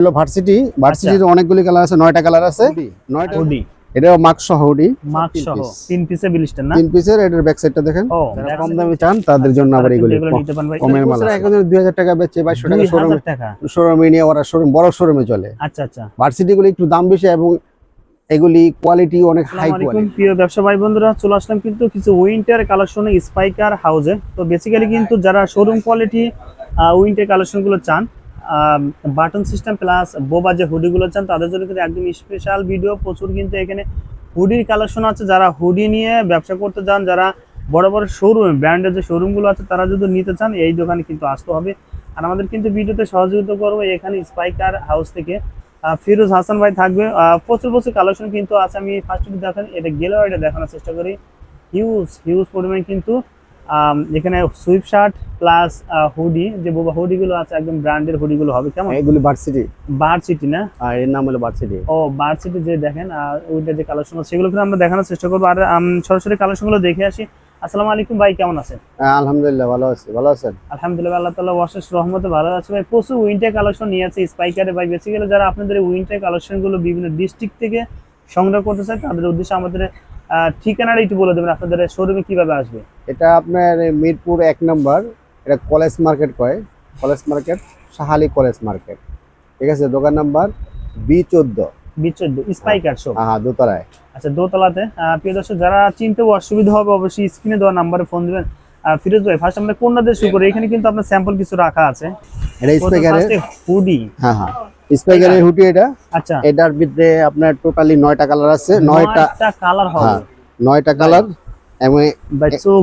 হলো ভার্সিটি ভার্সিটির অনেকগুলি কালার আছে নয়টা কালার আছে। নয়টা হুডি এটা মাক্স সহ হুডি সহ তিন পিসে বিলিস্টার না? তিন পিসের এটার ব্যাক সাইডটা দেখেন। যারা কম দামে চান তাদের জন্য আবার এগুলি কমের মাল এখন দুই হাজার টাকা বেচে বাইশশো টাকা 2000 শোরুমে নিয়ে ওরা শোরুম বড় শোরুমে চলে। আচ্ছা আচ্ছা। ভার্সিটি গুলি একটু দাম বেশি এবং এগুলি কোয়ালিটি অনেক হাই কোয়ালিটি প্রিয় ব্যবসা ভাই বন্ধুরা চলে আসলাম কিন্তু কিছু উইন্টার কালেকশনে স্পাইকার হাউজে তো বেসিক্যালি কিন্তু যারা শোরুম কোয়ালিটি উইন্টার কালেকশনগুলো চান বাটন সিস্টেম প্লাস বোবা যে হুডিগুলো চান, তাদের জন্য কিন্তু একদম স্পেশাল ভিডিও প্রচুর কিন্তু এখানে হুডির কালেকশন আছে। যারা হুডি নিয়ে ব্যবসা করতে চান, যারা বড় বড় শোরুম ব্র্যান্ডের যে শোরুমগুলো আছে, তারা যদি নিতে চান, এই দোকানে কিন্তু আসতে হবে। আর আমাদের কিন্তু ভিডিওতে সহযোগিতা করব এখানে স্পাইকার হাউস থেকে। ফিরোজ হাসান ভাই থাকবে। প্রচুর প্রচুর কালেকশন কিন্তু আছে। আমি ফার্স্ট দেখেন এটা গেলেও এটা দেখানোর চেষ্টা করি। হিউজ হিউজ পরিমাণ কিন্তু এখানে সুইপ শার্ট প্লাস হুডি যে বোবা হুডিগুলো আছে একদম ব্র্যান্ডের হুডিগুলো হবে কেমন? এগুলি ভার্সিটি বার সিটি না? আর এর নাম হলো ভার্সিটি ও বার সিটি যে দেখেন আর ওইটা যে কালেকশন আছে সেগুলো কিন্তু আমরা দেখানোর চেষ্টা করব। আর সরাসরি কালেকশনগুলো দেখে আসি। আসসালামু আলাইকুম ভাই কেমন আছেন? আলহামদুলিল্লাহ ভালো আছি। ভালো আছেন? আলহামদুলিল্লাহ আল্লাহ তালা অশেষ রহমতে ভালো আছে ভাই। প্রচুর উইন্টার কালেকশন নিয়ে আছে স্পাইকারে ভাই। বেসিক্যালি যারা আপনাদের উইন্টার কালেকশনগুলো বিভিন্ন ডিস্ট্রিক্ট থেকে সংগ্রহ করতে চায় তাদের উদ্দেশ্যে আমাদের ঠিকানাটা একটু বলে দেবেন আপনাদের শোরুমে কীভাবে আসবে? এটা আপনার মিরপুর এক নম্বর এটা কলেজ মার্কেট কয়? কলেজ মার্কেট সাহালি কলেজ মার্কেট। ঠিক আছে দোকান নাম্বার বি চোদ্দ। স্পাইকার শো হ্যাঁ দোতলায়। আচ্ছা দোতলাতে আহ, প্রিয় দর্শক যারা চিনতে অসুবিধা হবে অবশ্যই স্ক্রিনে দেওয়া নাম্বারে ফোন দিবেন। ফিরোজ ভাই ফার্স্ট আমরা কোনটা দিয়ে শুরু করি? এখানে কিন্তু আপনার স্যাম্পল কিছু রাখা আছে। এটা স্পাইকারের হুডি হ্যাঁ হ্যাঁ। স্পাইকারের হুটি এটা। আচ্ছা। এটার ভিতরে আপনার টোটালি নয়টা কালার আছে। নয়টা নয়টা কালার হবে। হ্যাঁ নয়টা কালার এবং ভাই চোখ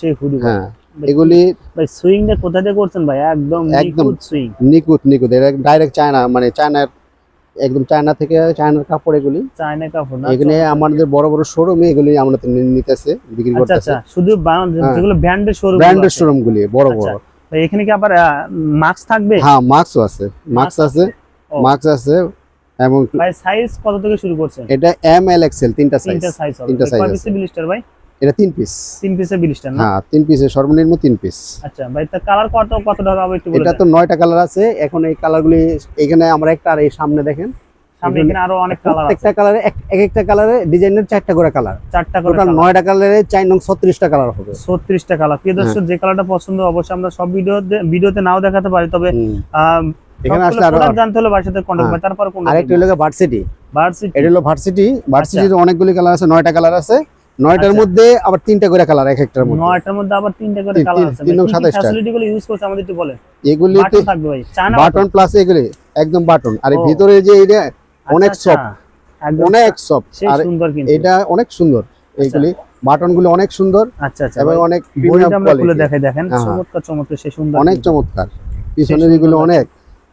সেই হুডি হ্যাঁ এগুলি ভাই সুইংটা কোথা দিয়ে করছেন ভাই? একদম। নিখুঁত সুইং নিকুত নিকুত এটা ডাইরেক্ট চায়না মানে চায়নার একদম চায়না থেকে চায়নার কাপড় এগুলি। চায়না কাপড় না? এখানে আমাদের বড় বড় শোরুমে এগুলি আমরা তো নিতেছে বিক্রি আচ্ছা করতেছে। আচ্ছা। শুধু হ্যাঁ। যেগুলো ব্র্যান্ডের শোরুম ব্র্যান্ডের শোরুম গুলি বড় আচ্ছা। বড়। ভাই এখানে কি আবার মাস্ক থাকবে? হ্যাঁ মাস্কও আছে। মাস্ক আছে। ও। মাস্ক আছে এবং ভাই সাইজ কত থেকে শুরু করছেন? এটা এম এল এক্সেল তিনটা সাইজ তিনটা সাইজ তিনটা size পিসের বিলিস্টার ভাই? এটা তিন পিস তিন পিসের বিলিস্টার না? হ্যাঁ তিন পিসের সর্বনিম্ন তিন পিস আচ্ছা ভাই তা কালার কত কত টাকা হবে একটু বলে এটা তো নয়টা কালার আছে। এখন এই কালারগুলি এখানে আমরা একটা আর এই সামনে দেখেন। সামনে এখানে আরও অনেক কালার আছে। প্রত্যেকটা কালারে এক এক একটা কালারে ডিজাইনের চারটা করে কালার চারটা করে টোটাল নয়টা কালারে চার নং ছত্রিশটা কালার হবে। ছত্রিশটা কালার প্রিয় দর্শক যে কালারটা পছন্দ অবশ্যই আমরা সব ভিডিওতে ভিডিওতে নাও দেখাতে পারি। তবে এখানে আসলে আরও জানতে হলে বাসাতে কন্টাক্ট হ্যাঁ। তারপর কোন আরেকটা হলো ভার্সিটি ভার্সিটি এটা হলো ভার্সিটি ভার্সিটির অনেকগুলি কালার আছে নয়টা কালার আছে। নয়টার আচ্ছা। মধ্যে আবার তিনটা করে কালার এক একটার মধ্যে। নয়টার মধ্যে আবার তিনটা করে কালার আছে। তিন নং সাতাশটা। ফ্যাসিলিটি গুলো ইউজ করছে আমাদের একটু বলে এগুলিতে বাটন থাকবে ভাই চায়না বাটন প্লাস এগুলি একদম বাটন আর এই ভিতরে যে এটা অনেক আচ্ছা, সফট অনেক সফট আর সুন্দর কিন্তু। এটা অনেক সুন্দর। এইগুলি বাটনগুলো অনেক সুন্দর আচ্ছা আচ্ছা। এবং অনেক খুলে দেখাই দেখেন। হ্যাঁ, হ্যাঁ। চমৎকার চমৎকার সেই সুন্দর অনেক চমৎকার। পিছনের এগুলো অনেক।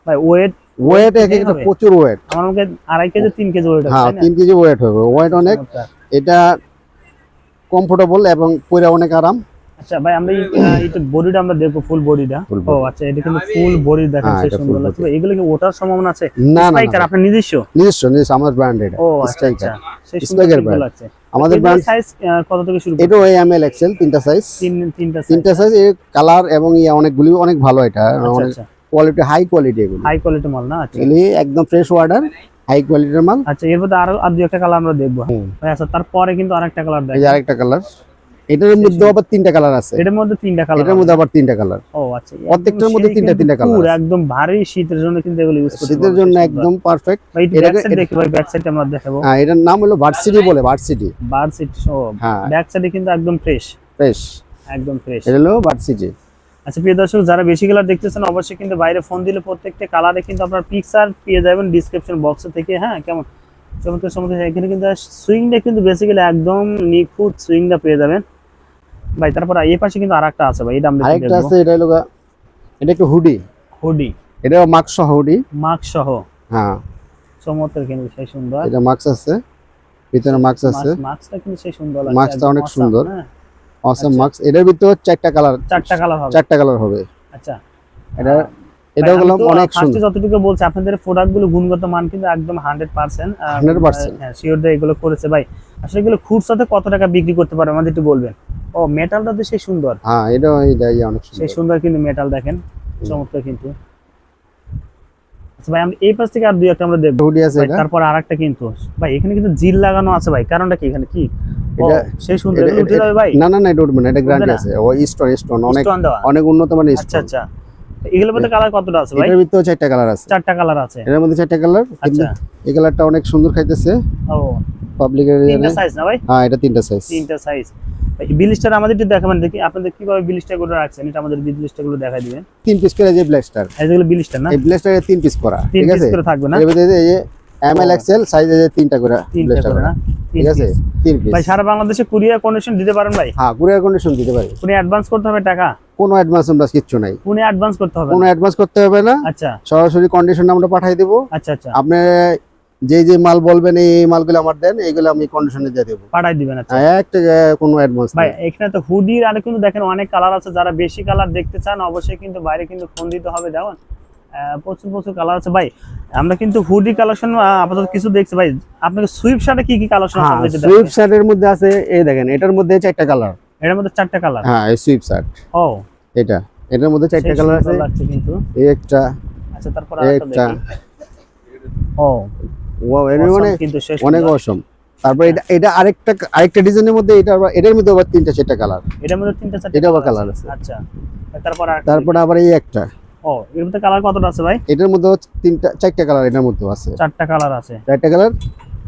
ভাই ওয়েট ওয়েট এক একটা প্রচুর ওয়েট আমার মনে আড়াই কেজি তিন কেজি ওয়েট হ্যাঁ তিন কেজি ওয়েট হবে। ওয়েট অনেক। এটা কমফোর্টেবল এবং পরে অনেক আরাম। আচ্ছা ভাই আমরা এই, বডিটা আমরা দেখব ফুল বডিটা ও আচ্ছা এটা কিন্তু ফুল বডি দেখেন হ্যাঁ, সেই সুন্দর লাগছে। এগুলো কি ওঠার সম্ভাবনা আছে? না না, স্পাইকার আপনার নিজস্ব? নিজস্ব নিজস্ব আমার ব্র্যান্ড এটা। ও আচ্ছা আচ্ছা। সেই আমাদের ব্র্যান্ড সাইজ কত থেকে শুরু এম এল এক্সেল তিনটা সাইজ তিন তিনটা? তিনটা সাইজ এর কালার এবং ইয়ে অনেকগুলি অনেক ভালো এটা। আচ্ছা আচ্ছা। কোয়ালিটি হাই কোয়ালিটি এগুলি। হাই কোয়ালিটি মাল না? আচ্ছা। এগুলি একদম ফ্রেশ ওয়াটার হাই কোয়ালিটির মাল। আচ্ছা এর মধ্যে আরও আর দুই একটা কালার আমরা দেখব। ভাই আচ্ছা তারপরে কিন্তু আরেকটা কালার যে আরেকটা কালার এটার মধ্যে আবার তিনটা কালার আছে। এটার মধ্যে তিনটা কালার এটার মধ্যে আবার তিনটা কালার ও আচ্ছা প্রত্যেকটার মধ্যে তিনটা তিনটা colour পুরো একদম ভারী শীতের জন্য কিন্তু এগুলো ইউজ করতে শীতের জন্য একদম পারফেক্ট ভাই ব্যাক সাইড দেখি ভাই ব্যাক সাইড আমরা দেখাবো। হ্যাঁ এটার নাম হলো ভার্সিটি বলে ভার্সিটি ভার্সিটি ও হ্যাঁ। ব্যাক সাইডে কিন্তু একদম ফ্রেশ ফ্রেশ একদম ফ্রেশ এটা হলো ভার্সিটি আচ্ছা প্রিয় দর্শক যারা বেশি কালার দেখতেছেন অবশ্যই কিন্তু বাইরে ফোন দিলে প্রত্যেকটা কালারে কিন্তু আপনার পিকচার পেয়ে যাবেন ডিসক্রিপশন বক্স থেকে হ্যাঁ? কেমন? চমৎকার চমৎকার। এখানে কিন্তু সুইংটা কিন্তু বেসিক্যালি একদম নিখুঁত সুইংটা পেয়ে যাবেন। ভাই তারপর এই পাশে কিন্তু আরেকটা আছে ভাই এটা আমরা আরেকটা আছে এটা হলো এটা একটু হুডি হুডি এটা মাস্ক সহ হুডি মাস্ক সহ হ্যাঁ। চমৎকার কিন্তু সেই সুন্দর। এটা মাস্ক আছে। ভিতরে মাস্ক আছে। মাস্কটা কিন্তু সেই সুন্দর লাগছে মাস্কটা অনেক সুন্দর। হ্যাঁ। অসম মাস্ক এটার ভিতরে চারটা কালার চারটা কালার হবে। চারটা কালার হবে। আচ্ছা। এটা এটা হলো অনেক সুন্দর। যতটুকু বলছে আপনাদের প্রোডাক্টগুলো গুণগত মান কিন্তু একদম হান্ড্রেড পার্সেন্ট 100% হ্যাঁ শিওর দিয়ে এগুলো করেছে। ভাই আসলে এগুলো খুচরাতে কত টাকা বিক্রি করতে পারে আমাদের একটু বলবেন। ও মেটালটা তো সেই সুন্দর। হ্যাঁ এটা ইয়ে অনেক সেই সুন্দর সুন্দর কিন্তু মেটাল দেখেন। চমৎকার কিন্তু। আচ্ছা ভাই আমরা এই পাশ থেকে আর দুই একটা আমরা দেখব। হুডি আছে তারপর আর কিন্তু। ভাই এখানে কিন্তু জিল লাগানো আছে ভাই কারণটা কি এখানে কি? এটা- সেই সুন্দর উঠে যাবে ভাই? না না না এটা উঠবে না এটা গ্যারান্টি আছে। ও স্টোন স্টোন অনেক অনেক উন্নত মানের আচ্ছা আচ্ছা। এগুলোর মধ্যে কালার কতটা আছে ভাই? এটার ভিতরে চারটা কালার আছে। চারটা কালার আছে। এর মধ্যে চারটা কালার আচ্ছা। এই কালারটা অনেক সুন্দর খাইতেছে। ও। পাবলিক এরিয়া সাইজ না ভাই? হ্যাঁ এটা তিনটা সাইজ তিনটা সাইজ বিলিস্টার আমাদের দেখাবেন দেখি আপনাদের কীভাবে বিলিস্টারগুলো রাখছেন এটা আমাদের বিলিস্টারগুলো দেখাই দিবেন। তিন পিস করে যে ব্লাস্টার এই বিলিস্টার না? এই ব্লাস্টারের তিন পিস করা ঠিক আছে? করে থাকবে না? এই যে এম এল ও। এক্সেল সাইজে যে তিনটা করে ব্লাস্টার না? ঠিক আছে? তিন পিস ভাই সারা বাংলাদেশে কুরিয়ার কন্ডিশন দিতে পারেন ভাই? হ্যাঁ কুরিয়ার কন্ডিশন দিতে পারি। অ্যাডভান্স করতে হবে টাকা? কোনো অ্যাডভান্স আমরা কিচ্ছু নাই। পুনে অ্যাডভান্স করতে হবে? কোনো অ্যাডভান্স করতে হবে না। আচ্ছা। সরাসরি কন্ডিশন আমরা পাঠিয়ে দেবো। আচ্ছা আচ্ছা। আপনি যে যে মাল বলবেন এই মালগুলো আমার দেন এইগুলো আমি কন্ডিশনে দিয়ে দেবো। পাঠাই দিবেন আচ্ছা। একটা আহ, কোনো অ্যাডভান্স ভাই এখানে তো হুডির আর কিন্তু দেখেন অনেক কালার আছে যারা বেশি কালার দেখতে চান অবশ্যই কিন্তু বাইরে কিন্তু ফোন দিতে হবে দেখুন প্রচুর প্রচুর কালার আছে। ভাই আমরা কিন্তু হুডি কালেকশন আপাতত কিছু দেখছি। ভাই আপনাকে সুইপ শার্টে কি কি কালেকশন আছে হ্যাঁ সুইপ দেখাবেন? শার্টের মধ্যে আছে এই দেখেন এটার মধ্যে চারটা কালার এটার মধ্যে চারটা কালার হ্যাঁ এই সুইপ শার্ট ও। এটা এটার মধ্যে চারটা কালার আছে। কিন্তু। এই একটা আচ্ছা তারপর আরেকটা একটা। দেখি। ও। ওয়াও এর মানে অনেক অসম তারপর এটা এটা আরেকটা আরেকটা ডিজাইনের মধ্যে এটা এটার মধ্যে আবার তিনটা চারটা কালার এটার মধ্যে তিনটা চারটা এটা আবার colour আছে। আচ্ছা তারপর তারপরে আবার এই একটা। ও এর মধ্যে কালার কতটা আছে ভাই? এটার মধ্যে তিনটা চারটা কালার এটার মধ্যে আছে। চারটা কালার আছে। চারটা কালার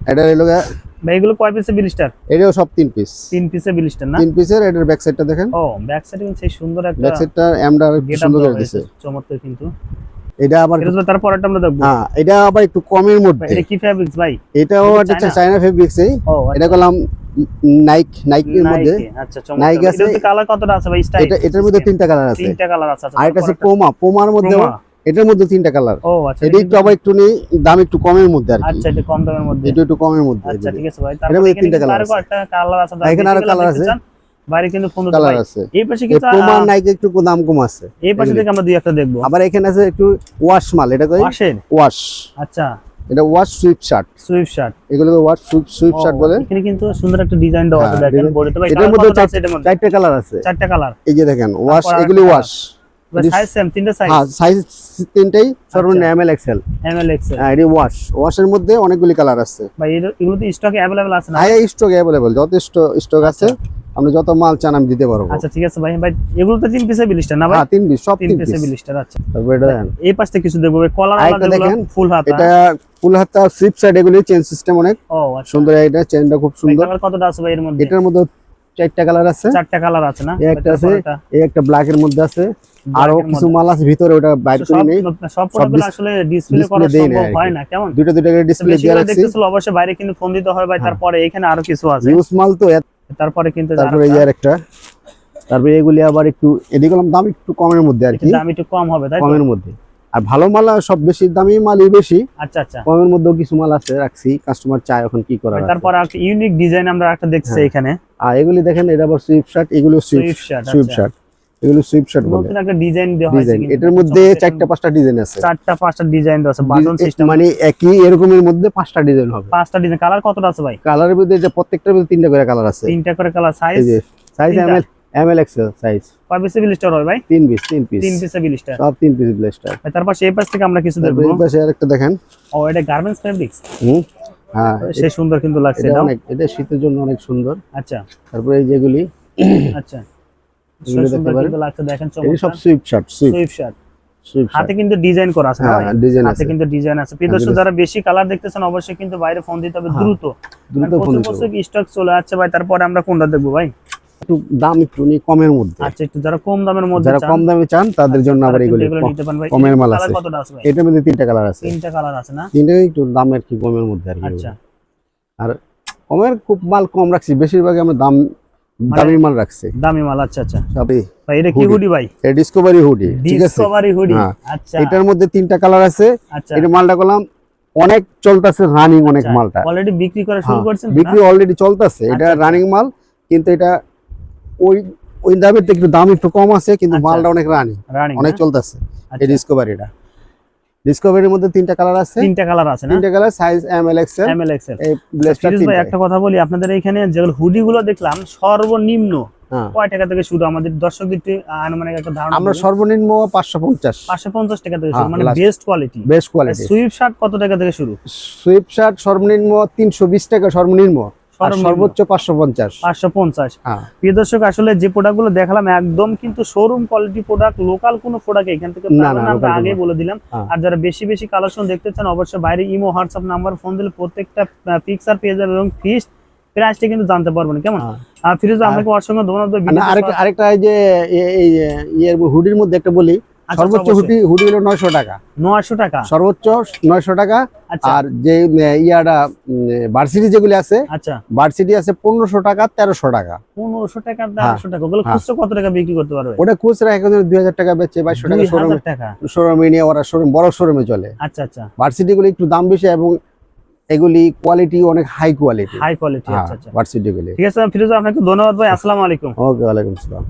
এটা হলো গিয়ে- ভাই এগুলো কয় পিসে বিলিস্টার এটাও সব তিন পিস তিন পিসে বিলিস্টার না? তিন পিসের এটার ব্যাক সাইডটা দেখেন। ও ব্যাক সাইডে কিন্তু সেই সুন্দর একটা ব্যাক সাইডটা এমডা একটু সুন্দর করে দিছে হয়েছে। চমৎকার কিন্তু। এটা আবার এটা তারপর আমরা দেখব। হ্যাঁ এটা আবার একটু কমের মধ্যে। এটা কি ফ্যাব্রিক্স ভাই? এটাও চায়না? ফেব্রিক্স এই। এটা করলাম নাইক নাইকের মধ্যে। নাইকি আচ্ছা নাইকি আছে। এটা কালার কতটা আছে ভাই? স্টাইল এটা এটার মধ্যে তিনটা কালার আছে। তিনটা কালার আছে আচ্ছা আর এটা আছে পোমা পোমার মধ্যে এটার মধ্যে তিনটা কালার ও আচ্ছা এটা একটু আবার একটু নেই দাম একটু কমের মধ্যে আর আচ্ছা এটা কম দামের মধ্যে। এটা একটু কমের মধ্যে। আচ্ছা ঠিক আছে ভাই। তারপর তিনটা কালার আছে। এখানে আরও দেখতে আছে। চান, বাইরে কিন্তু ফোন কালার আছে। এই পাশে এই কিছু নাইকে একটু দাম কম আছে। এই পাশে থেকে আমরা দুই একটা দেখব। আবার এখানে আছে একটু ওয়াশ মাল এটা কই? ওয়াশের ওয়াশ আচ্ছা। এটা wash sweep shirt swift shirt এগুলো ওয়াশ সুইপ সুইপ শার্ট বলে? এখানে কিন্তু সুন্দর একটা ডিজাইন দেওয়া আছে হ্যাঁ, দেখেন design- বডিতে ভাই এটার মধ্যে কতটা আছে এটার মধ্যে। চারটে কালার আছে। চারটা কালার। এই যে দেখেন ওয়াশ এগুলি ওয়াশ সাইজ সেম তিনটা সাইজ হ্যাঁ সাইজ তিনটাই সর্বনিম্ন আচ্ছা। M L XL M L X হ্যাঁ এটি ওয়াশ ওয়াশের মধ্যে অনেকগুলি কালার আছে। ভাই এগুলো তো স্টকে আছে না? স্টক যত স্টক আছে। আপনি যত মাল চান আমি দিতে পারব। আচ্ছা ঠিক আছে ভাই। ভাই এগুলো তো তিন পিসে বিলিস্টার না ভাই? হ্যাঁ তিন পিস সব তিন পিসে বিলিস্টার আচ্ছা। তারপর এটা দেখেন। এই পাশ কিছু দেখব ভাই। কলার আরেকটা দেখেন, ফুল হাতা। এটা ফুল হাতা সুইপ সাইড এগুলি চেন সিস্টেম অনেক। ও আচ্ছা। সুন্দর এটা চেনটা খুব সুন্দর। কালার কতটা আছে ভাই এর মধ্যে? এটার মধ্যে চারটা কালার আছে। চারটা কালার আছে না? একটা আছে, এই একটা ব্ল্যাক এর মধ্যে আছে। আরও কিছু মাল আছে ভিতরে ওটা বাইর তো করে সব নেই। সব dis- আসলে ডিসপ্লে করা সম্ভব হয় না কেমন? দুটো দুইটা করে ডিসপ্লে দিয়ে রাখছি দেখতেছিল অবশ্যই বাইরে কিন্তু ফোন দিতে হয় ভাই তারপরে এখানে আরও কিছু আছে। ইউজ মাল তো এত- তারপরে কিন্তু তারপরে এই আরেকটা। তারপরে এগুলি আবার একটু এদিকে দাম একটু কমের মধ্যে আর কি। দাম একটু কম হবে তাই কমের মধ্যে। আর ভালো মাল আর সব বেশি দামি মালই বেশি। আচ্ছা আচ্ছা। কমের মধ্যেও কিছু মাল আছে রাখছি কাস্টমার চায় এখন কি করা। তারপর একটা ইউনিক ডিজাইন আমরা একটা দেখছি হ্যাঁ। এখানে। আর এগুলি দেখেন এটা আবার সুইপ শার্ট এগুলো sweep swift shirt sweep shirt এগুলো সুইপ বলে। নতুন একটা ডিজাইন দেওয়া হয়েছে এটার মধ্যে চারটা পাঁচটা ডিজাইন আছে। চারটা পাঁচটা ডিজাইন দেওয়া আছে বাটন সিস্টেম মানে একই এরকমের মধ্যে পাঁচটা ডিজাইন হবে। পাঁচটা ডিজাইন কালার কতটা আছে ভাই? কালারের মধ্যে যে প্রত্যেকটার মধ্যে তিনটা করে কালার আছে। তিনটা করে কালার সাইজ সাইজ তিনটা? M L M L XL size কয় পিসে বিলিস্টার হয় ভাই? তিন পিস তিন পিস তিন পিসে বিলিস্টার সব তিন পিস ব্লেস্টার তারপর সেই পাশ থেকে আমরা কিছু দেখব। এই পাশে আরেকটা দেখেন। ও এটা গার্মেন্টস ফেব্রিক্স হুম। হ্যাঁ সে সুন্দর কিন্তু লাগছে এটা অনেক এটা শীতের জন্য অনেক সুন্দর। আচ্ছা। তারপরে এই যেগুলি আচ্ছা। এগুলো দেখতে পারেন। দেখেন এই সব সুইপ শার্ট সুইপ শার্ট হাতে কিন্তু ডিজাইন করা আছে না হ্যাঁ ভাই? ডিজাইন হাতে কিন্তু ডিজাইন আছে। প্রিয় যারা বেশি কালার দেখতেছেন অবশ্যই কিন্তু বাইরে ফোন দিতে হবে হ্যাঁ, দ্রুত। দ্রুত ফোন প্রচুর দিতে প্রচুর হবে। স্টক চলে যাচ্ছে ভাই তারপরে আমরা কোনটা দেখব ভাই? একটু দাম একটু কমের মধ্যে। আচ্ছা একটু যারা কম দামের মধ্যে যারা কম দামে চান তাদের জন্য আবার এগুলো কমের মাল আছে। এটার মধ্যে তিনটা কালার আছে। তিনটা কালার আছে না? একটু দাম আর কি কমের মধ্যে আর আচ্ছা। আর কমের খুব মাল কম রাখছি বেশিরভাগ আমরা দাম দামি মাল রাখছি। দামি মাল আচ্ছা আচ্ছা। সবই ভাই এটা কি হুডি ভাই? ডিসকভারি হুডি ঠিক আছে? Discovery hoodie. আচ্ছা। এটার মধ্যে তিনটা কালার আছে। আচ্ছা। এটা মালটা করলাম অনেক চলতেছে রানিং অনেক মালটা। অলরেডি বিক্রি করা শুরু হ্যাঁ, করছেন বিক্রি অলরেডি চলতেছে। এটা আচ্ছা। রানিং মাল কিন্তু এটা ওই ওই দামের থেকে একটু দাম একটু কম আছে কিন্তু আচ্ছা। মালটা অনেক রানিং অনেক? চলতেছে এই আচ্ছা, ডিসকভারিটা ডিসকভারির মধ্যে তিনটা কালার আছে। তিনটা কালার আছে না? তিনটা colour size M L XL M L XL এই ব্লেস্টার ফিরোজ ভাই একটা কথা বলি আপনাদের এখানে যেগুলো হুডি গুলো দেখলাম সর্বনিম্ন হ্যাঁ। কয় টাকা থেকে শুরু? আমাদের দর্শক একটু আনুমানিক একটা ধারণা আমরা সর্বনিম্ন পাঁচশো পঞ্চাশ। পাঁচশো পঞ্চাশ টাকা থেকে শুরু হ্যাঁ, মানে best quality best quality Swift shirt কত টাকা থেকে শুরু? সুইফট শার্ট সর্বনিম্ন তিনশো বিশ টাকা সর্বনিম্ন। সর্বোচ্চ পাঁচশো পঞ্চাশ। পাঁচশো পঞ্চাশ। হ্যাঁ। প্রিয় দর্শক আসলে যে প্রোডাক্টগুলো দেখালাম একদম কিন্তু শোরুম কোয়ালিটি প্রোডাক্ট লোকাল কোনো প্রোডাক্ট এখান থেকে আমরা আগে বলে দিলাম। হ্যাঁ। আর যারা বেশি বেশি কালেকশন দেখতে চান অবশ্যই বাইরে ইমো হোয়াটসঅ্যাপ নাম্বার ফোন দিলে প্রত্যেকটা পিকচার পেয়ে যাবে এবং ফিস্ট প্রাইসটা কিন্তু জানতে পারবেন। কেমন? হ্যাঁ। আর ফিরোজ আপনাকে অসংখ্য ধন্যবাদ। আরেকটা আরেকটা এই যে এই হুডির মধ্যে একটা বলি সর্বোচ্চ হুডি হুডি হলো নয়শো টাকা। নয়শো টাকা। সর্বোচ্চ নয়শো টাকা। আচ্ছা। আর যে ইয়াটা ভার্সিটি যেগুলি আছে আচ্ছা। ভার্সিটি আছে পনেরোশো টাকা তেরোশো টাকা। পনেরোশো টাকা হ্যাঁ, দেড়শো টাকা। ওগুলো হ্যাঁ। খুচরো কত টাকা বিক্রি করতে পারবে? ওটা খুচরা এখন দুই হাজার টাকা বেচে বাইশশো টাকা শোরুমে শোরুমে নিয়ে ওরা শোরুম বড় শোরুমে চলে। আচ্ছা আচ্ছা। ভার্সিটি গুলি একটু দাম বেশি এবং এগুলি কোয়ালিটি অনেক হাই কোয়ালিটি হাই কোয়ালিটি হ্যাঁ আচ্ছা। আচ্ছা ভার্সিটি গুলি। ঠিক আছে ফিরোজ আপনাকে ধন্যবাদ ভাই। আসসালামু আলাইকুম। ওকে ওয়ালাইকুম আসসালাম।